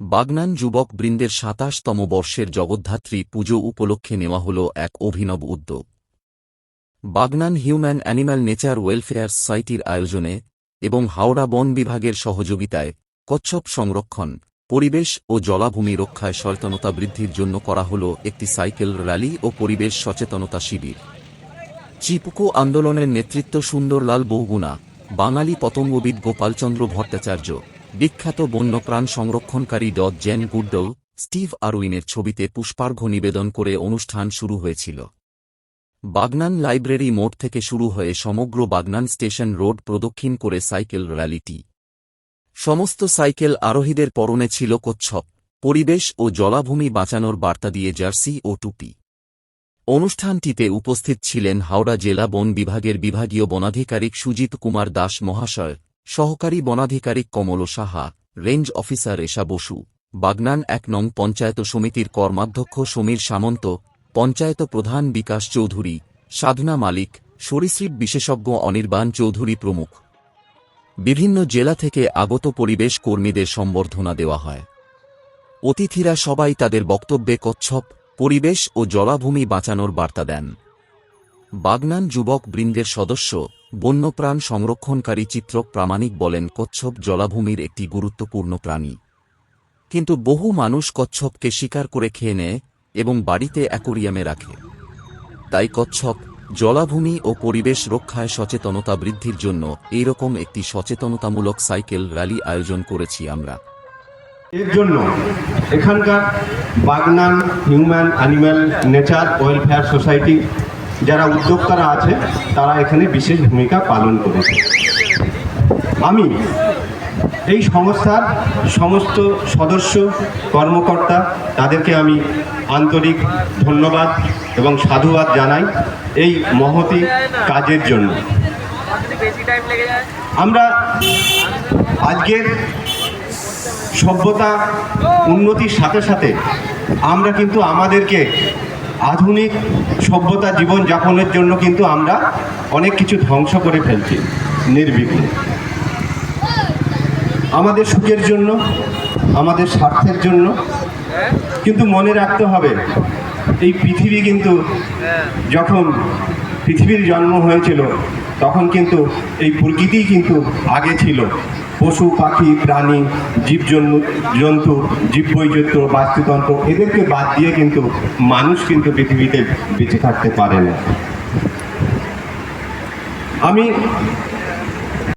বাগনান যুবক বৃন্দের সাতাশতম বর্ষের জগদ্ধাত্রী পুজো উপলক্ষে নেওয়া হল এক অভিনব উদ্যোগ। Bagnan human animal nature welfare সোসাইটির আয়োজনে এবং হাওড়া বন বিভাগের সহযোগিতায় কচ্ছপ সংরক্ষণ, পরিবেশ ও জলাভূমি রক্ষায় সচেতনতা বৃদ্ধির জন্য করা হল একটি সাইকেল র্যালি ও পরিবেশ সচেতনতা শিবির। চিপুকো আন্দোলনের নেতৃত্ব সুন্দরলাল বহুগুণা, বাঙালি পতঙ্গবিদ গোপালচন্দ্র ভট্টাচার্য বিখ্যাত বন্যপ্রাণ সংরক্ষণকারী ডট জেন গুডল, স্টিভ আরউইনের ছবিতে পুষ্পার্ঘ্য নিবেদন করে অনুষ্ঠান শুরু হয়েছিল। বাগনান লাইব্রেরি মোড় থেকে শুরু হয়ে সমগ্র বাগনান স্টেশন রোড প্রদক্ষিণ করে সাইকেল র্যালিটি। সমস্ত সাইকেল আরোহীদের পরনে ছিল কচ্ছপ। পরিবেশ ও জলাভূমি বাঁচানোর বার্তা দিয়ে জার্সি ও টুপি। অনুষ্ঠানটিতে উপস্থিত ছিলেন হাওড়া জেলা বন বিভাগের বিভাগীয় বনাধিকারিক সুজিত কুমার দাস মহাশয়। সহকারী বনাধিকারিক কমল সাহা, রেঞ্জ অফিসার রেশা বসু, বাগনান এক নং পঞ্চায়েত সমিতির কর্মাধ্যক্ষ সমীর সামন্ত, পঞ্চায়েত প্রধান বিকাশ চৌধুরী, সাধনা মালিক, সরীসৃপ বিশেষজ্ঞ অনির্বাণ চৌধুরী প্রমুখ। বিভিন্ন জেলা থেকে আগত পরিবেশ কর্মীদের সম্বর্ধনা দেওয়া হয়। অতিথিরা সবাই তাদের বক্তব্যে কচ্ছপ, পরিবেশ ও জলাভূমি বাঁচানোর বার্তা দেন। বাগনান যুবক বৃন্দের সদস্য বন্যপ্রাণ সংরক্ষণকারী চিত্রক প্রামাণিক বলেন, কচ্ছপ জলাভূমির একটি গুরুত্বপূর্ণ প্রাণী। কিন্তু বহু মানুষ কচ্ছপকে শিকার করে খেয়ে নেয় এবং বাড়িতে অ্যাকোরিয়ামে রাখে। তাই কচ্ছপ জলাভূমি ও পরিবেশ রক্ষায় সচেতনতা বৃদ্ধির জন্য এইরকম একটি সচেতনতামূলক সাইকেল র্যালি আয়োজন করেছি আমরা। এর জন্য এখানকার Bagnan human animal nature welfare society যারা উদ্যোক্তারা আছে, তারা এখানে বিশেষ ভূমিকা পালন করেছে। আমি এই সংস্থার সমস্ত সদস্য, কর্মকর্তা, তাদেরকে আমি আন্তরিক ধন্যবাদ এবং সাধুবাদ জানাই এই মহতি কাজের জন্য। আমরা আজকের সভ্যতা উন্নতির সাথে সাথে আমরা কিন্তু আমাদেরকে আধুনিক সভ্যতা জীবন যাপনের জন্য কিন্তু আমরা অনেক কিছু ধ্বংস করে ফেলছি, নির্বিঘ্নে। আমাদের সুখের জন্য, আমাদের স্বার্থের জন্য, কিন্তু মনে রাখতে হবে, এই পৃথিবী কিন্তু যখন পৃথিবীর জন্ম হয়েছিল, তখন কিন্তু এই প্রকৃতি কিন্তু আগে ছিল। পশু, পাখি, প্রাণী জীব জন্তু জীব বৈচিত্র্য বাস্তুতন্ত্র, এদেরকে বাদ দিয়ে কিন্তু মানুষ কিন্তু পৃথিবীতে বেঁচে থাকতে পারে না। আমি